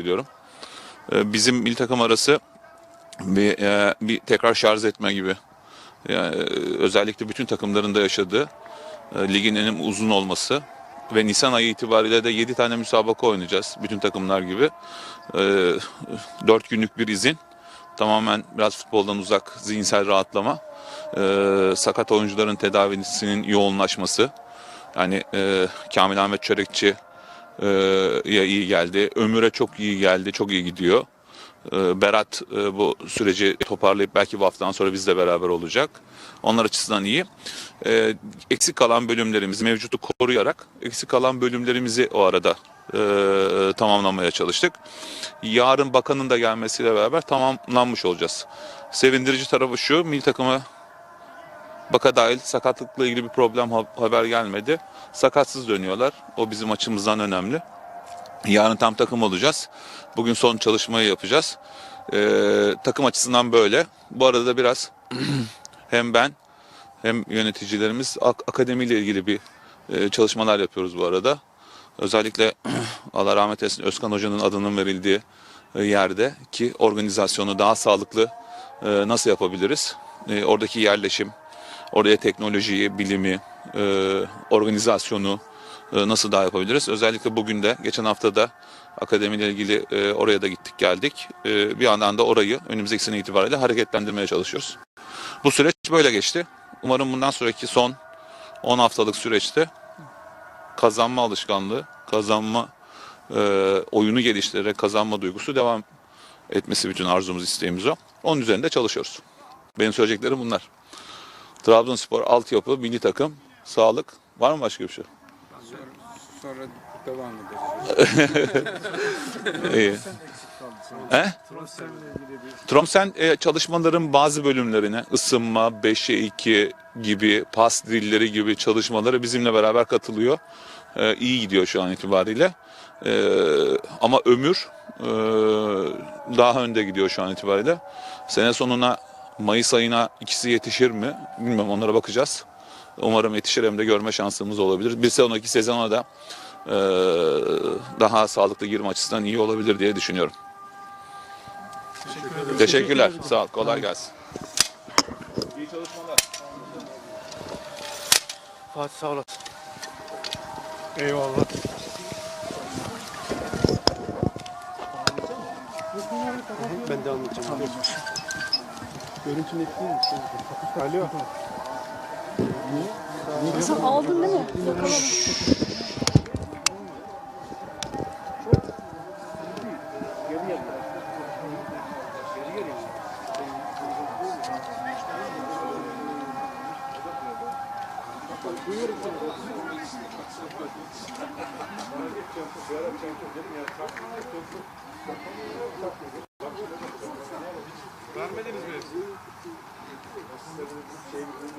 diliyorum. Ee, Bizim milli takım arası bir, e, bir tekrar şarj etme gibi. Yani, e, özellikle bütün takımların da yaşadığı e, ligin en uzun olması ve Nisan ayı itibariyle de 7 tane müsabaka oynayacağız bütün takımlar gibi. 4 günlük bir izin. Tamamen biraz futboldan uzak, zihinsel rahatlama. Sakat oyuncuların tedavisinin yoğunlaşması. Yani Kamil Ahmet Çörekçi ya iyi geldi. Ömür'e çok iyi geldi. Çok iyi gidiyor. E, Berat e, bu süreci toparlayıp belki bu haftadan sonra bizle beraber olacak. Onlar açısından iyi. E, eksik kalan bölümlerimizi mevcutu koruyarak eksik kalan bölümlerimizi o arada e, tamamlamaya çalıştık. Yarın bakanın da gelmesiyle beraber tamamlanmış olacağız. Sevindirici tarafı şu, milli takıma Baka dahil sakatlıkla ilgili bir problem ha- haber gelmedi. Sakatsız dönüyorlar. O bizim açımızdan önemli. Yarın tam takım olacağız. Bugün son çalışmayı yapacağız. Ee, takım açısından böyle. Bu arada da biraz hem ben hem yöneticilerimiz ak- akademiyle ilgili bir e, çalışmalar yapıyoruz bu arada. Özellikle Allah rahmet eylesin Özkan Hoca'nın adının verildiği e, yerde ki organizasyonu daha sağlıklı e, nasıl yapabiliriz? E, oradaki yerleşim, oraya teknolojiyi, bilimi, e, organizasyonu e, nasıl daha yapabiliriz? Özellikle bugün de geçen hafta da akademiyle ilgili e, oraya da gittik geldik. E, bir yandan da orayı önümüzdeki sene itibariyle hareketlendirmeye çalışıyoruz. Bu süreç böyle geçti. Umarım bundan sonraki son 10 haftalık süreçte kazanma alışkanlığı, kazanma e, oyunu geliştirerek kazanma duygusu devam etmesi bütün arzumuz, isteğimiz o. Onun üzerinde çalışıyoruz. Benim söyleyeceklerim bunlar. Trabzonspor altyapı, milli takım, sağlık. Var mı başka bir şey? Sonra devam ederiz. İyi. He? Tromsen e, çalışmaların bazı bölümlerine ısınma, 5'e 2 gibi, pas dilleri gibi çalışmaları bizimle beraber katılıyor. E, iyi gidiyor şu an itibariyle. E, ama ömür e, daha önde gidiyor şu an itibariyle. Sene sonuna Mayıs ayına ikisi yetişir mi? Bilmiyorum onlara bakacağız. Umarım yetişir hem de görme şansımız olabilir. Bir sonraki sezona da e, daha sağlıklı girme açısından iyi olabilir diye düşünüyorum. Teşekkürler. Sağ ol. Kolay gelsin. İyi çalışmalar. Fatih sağ olasın. Eyvallah. Ben de anlatacağım. Görüntü net değil mi? Şey, Alo. Niye? Aldın değil mi? Yakaladım. Buyurun çentuk, bir ara çentuk dedim ya. Çakmak, çentuk. Vermediniz mi? Şeyimiz